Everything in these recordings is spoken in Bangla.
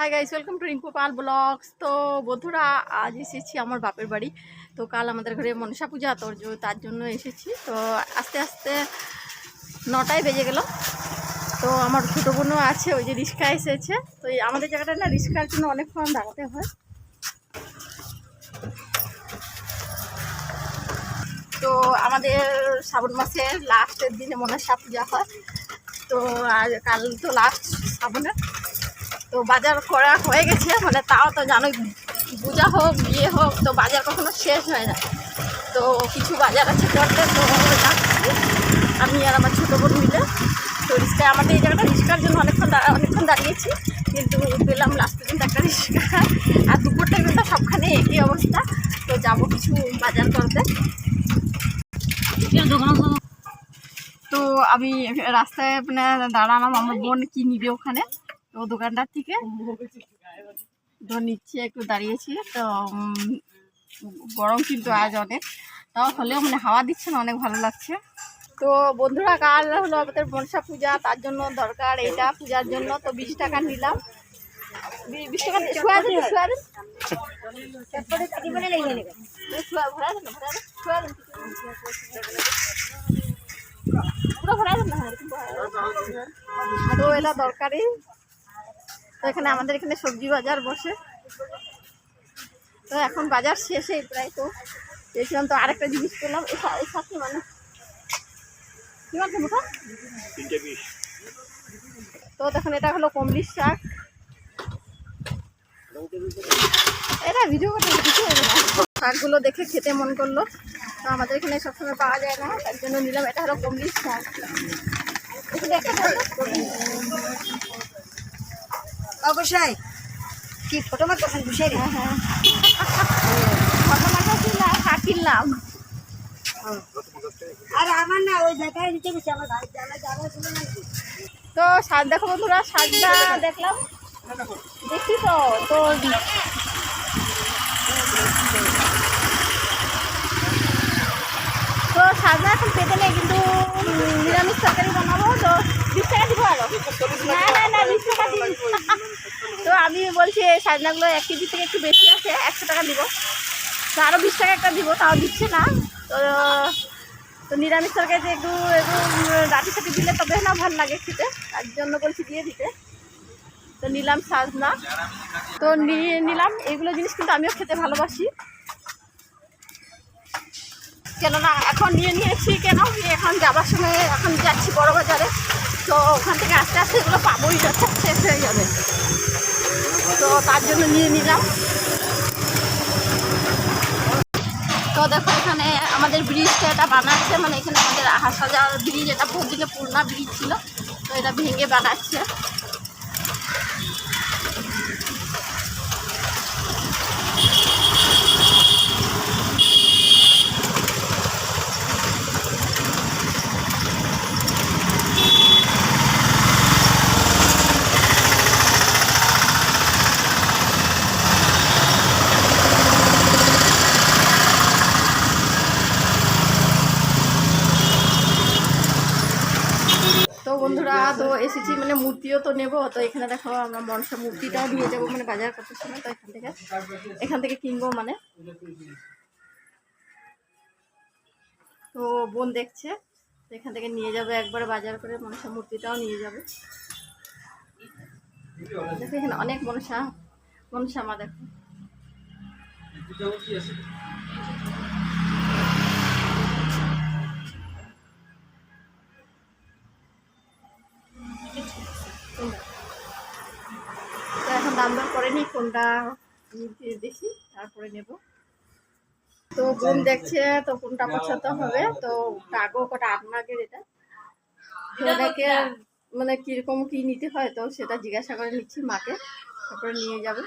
Hi guys welcome to Rinku Pal blogs তো বন্ধুরা, আজ এসেছি আমার বাপের বাড়ি। তো কাল আমাদের ঘরে মনসা পূজা তোর তার জন্য এসেছি। তো আস্তে আস্তে নটায় বেজে গেল। তো আমার ছোটো বোনও আছে, ওই যে রিক্সা এসেছে। তো আমাদের জায়গাটা না রিক্সার জন্য অনেকক্ষণ দাঁড়াতে হয়। তো আমাদের শ্রাবণ মাসের লাস্টের দিনে মনসা পূজা হয়। তো আর কাল তো লাস্ট শ্রাবণের। তো বাজার করা হয়ে গেছে মানে তাও তো জানোই। পূজা হোক বিয়ে হোক, তো বাজার কখনো শেষ হয় না। তো কিছু বাজার আছে করতে, তো আমি আর আমার ছোটো বোন মিলে। তো রিক্সায় আমাদের এই জায়গাটা রিক্সার জন্য অনেকক্ষণ দাঁড়া- অনেকক্ষণ দাঁড়িয়েছি। কিন্তু পেলাম লাস্ট পর্যন্ত একটা রিক্সা। আর দুপুরটা কিন্তু সবখানে একই অবস্থা। তো যাব কিছু বাজার করতে। তো আমি রাস্তায় মানে দাঁড়ালাম, আমার বোন কি নিবে ওখানে? তো দোকানটার থেকে। তো নিচ্ছে, একটু দাঁড়িয়েছি। তো গরম কিন্তু আজ অনেক। তাও হলেও মানে হাওয়া দিচ্ছে না, অনেক ভালো লাগছে। তো বন্ধুরা, কাল হলো আমাদের মনসা পূজা, তার জন্য দরকার এটা পূজার জন্য। তো বিশ টাকা নিলাম। তো এটা দরকারি তো এখানে আমাদের এখানে সবজি বাজার বসে। তো এখন বাজার শেষে প্রায় তো। দেখলাম তো আরেকটা জিনিস পেলাম। এই সাথে মানে? কি মাছ মুঠা তো দেখুন এটা হলো কমলিশ শাক। এটা ভিডিও করতে কিছু হবে না। শাকগুলো দেখে খেতে মন করল। তো আমাদের এখানে সবসময় পাওয়া যায় না তার জন্য নিলাম। এটা হলো কমলিশ শাক। একটা। অবশ্যই কি ফটো মারতেছেন বুঝাই হ্যাঁ হ্যাঁ। ঘটনাটা ছিল শাক কিনলাম আর আমার না ওই দেখাই দিতে গেছে আমার ভাই জানা জানা ছিল নাকি? তো শাক দেখো বন্ধুরা শাকটা দেখলাম। দেখি তো তো তো শাকটা এখন পেতে নেই কিন্তু নিরামিষ তরকারি বানাবো তো বিশ টাকা দিব আরও না না না বিশ টাকা দিন তো আমি বলছি সাজনাগুলো এক কেজি থেকে একটু বেশি আছে, একশো টাকা দিব। তো আরও বিশ টাকা একটা দিব, তাও দিচ্ছে না। তো তো নিরামিষ তরকারিতে একটু একটু ডাটি সাটি দিলে তবে না ভালো লাগে খেতে, তার জন্য বলছি দিয়ে দিতে। তো নিলাম সাজনা তো নিলাম এগুলো জিনিস কিন্তু আমিও খেতে ভালোবাসি। কেননা এখন নিয়ে নিয়েছি কেন? এখন যাবার সময়, এখন যাচ্ছি বড় বাজারে। তো ওখান থেকে আস্তে আস্তে এগুলো পাবোই যাচ্ছে শেষ হয়ে যাবে। তার জন্য নিয়ে নিলাম। তো দেখো, এখানে আমাদের ব্রিজটা এটা বানাচ্ছে মানে এখানে আমাদের হাসা যাওয়ার ব্রিজ, এটা বহুদিনে পুরোনো ব্রিজ ছিল, তো এটা ভেঙে বানাচ্ছে তো বন্ধুরা তো এসেছি মানে মূর্তিও তো নেব, তো এখানে দেখো আমরা মনসা মূর্তিটাও নিয়ে যাব মানে বাজার করতে সময় তো এখান থেকে এখান থেকে কিনবো মানে। তো বোন দেখছে এখান থেকে নিয়ে যাবে, একবার বাজার করে মনসা মূর্তিটাও নিয়ে যাবে। দেখো এখানে অনেক মনসা মনসা মা দেখো। নিতে দেখি তারপরে নেব। তো বোন দেখছে, তো কোনটা পছন্দ হবে, তো টাগো কটা আপনাদের এটা। তো এটাকে মানে কীরকম কি নিতে হয়, তো সেটা জিজ্ঞাসা করে নিচ্ছি মাকে, তারপরে নিয়ে যাবে।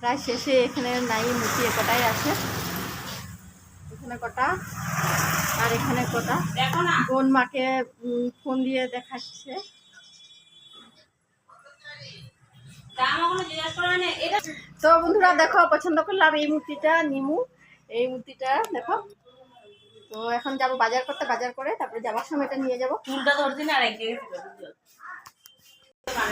প্রায় শেষে এখানে নাই মুখি কটাই আছে। এখানে কটা? আর এখানে কটা। বোন মাকে ফোন দিয়ে দেখাচ্ছে। তো বন্ধুরা দেখো পছন্দ করলাম এই মূর্তিটা নিমু। এই মূর্তিটা দেখো। তো এখন যাব বাজার করতে বাজার করে তারপরে যাওয়ার সময় এটা নিয়ে যাব?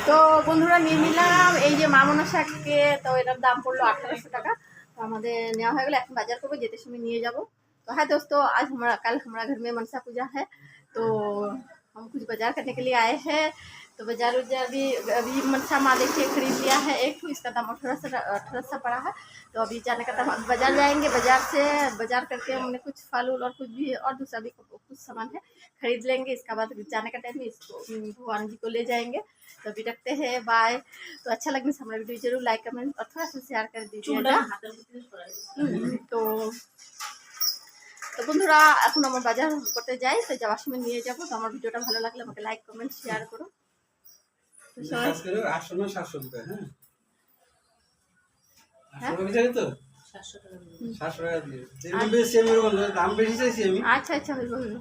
তো বন্ধুরা নিয়ে নিলাম এই যে মামনা শাককে তো এটার দাম পড়ল আঠারোশো টাকা। তো আমাদের নেওয়া হয়ে গেলে এখন বাজার করব যেতে সময় নিয়ে যাব। तो है दोस्तों आज हमारा कल हमारा घर में मनसा पूजा है तो हम कुछ बाज़ार करने के लिए आए हैं। तो बाज़ार उजार भी अभी मनसा माँ देखिए खरीद लिया है एक तो इसका दाम अठारह सौ अठारह सौ पड़ा है। तो अभी जाने का दाम बाज़ार जाएँगे बाज़ार से बाज़ार करके हमने कुछ फल उल और कुछ भी और दूसरा भी कुछ सामान है खरीद लेंगे। इसका बाद जाने का टाइम इसको भगवान जी को ले जाएँगे। तो अभी रखते हैं बाय तो अच्छा लगने से तो हमारा वीडियो ज़रूर लाइक कमेंट और थोड़ा सा शेयर कर दीजिएगा। हम्म, तो তো বন্ধুরা এখন আমার বাজার করতে যাই তো যাওয়ার সময় নিয়ে যাব। তো আমার ভিডিওটা ভালো লাগলে আমাকে লাইক কমেন্ট শেয়ার করো। হ্যাঁ? হ্যাঁ? আচ্ছা। আচ্ছা হইব হইব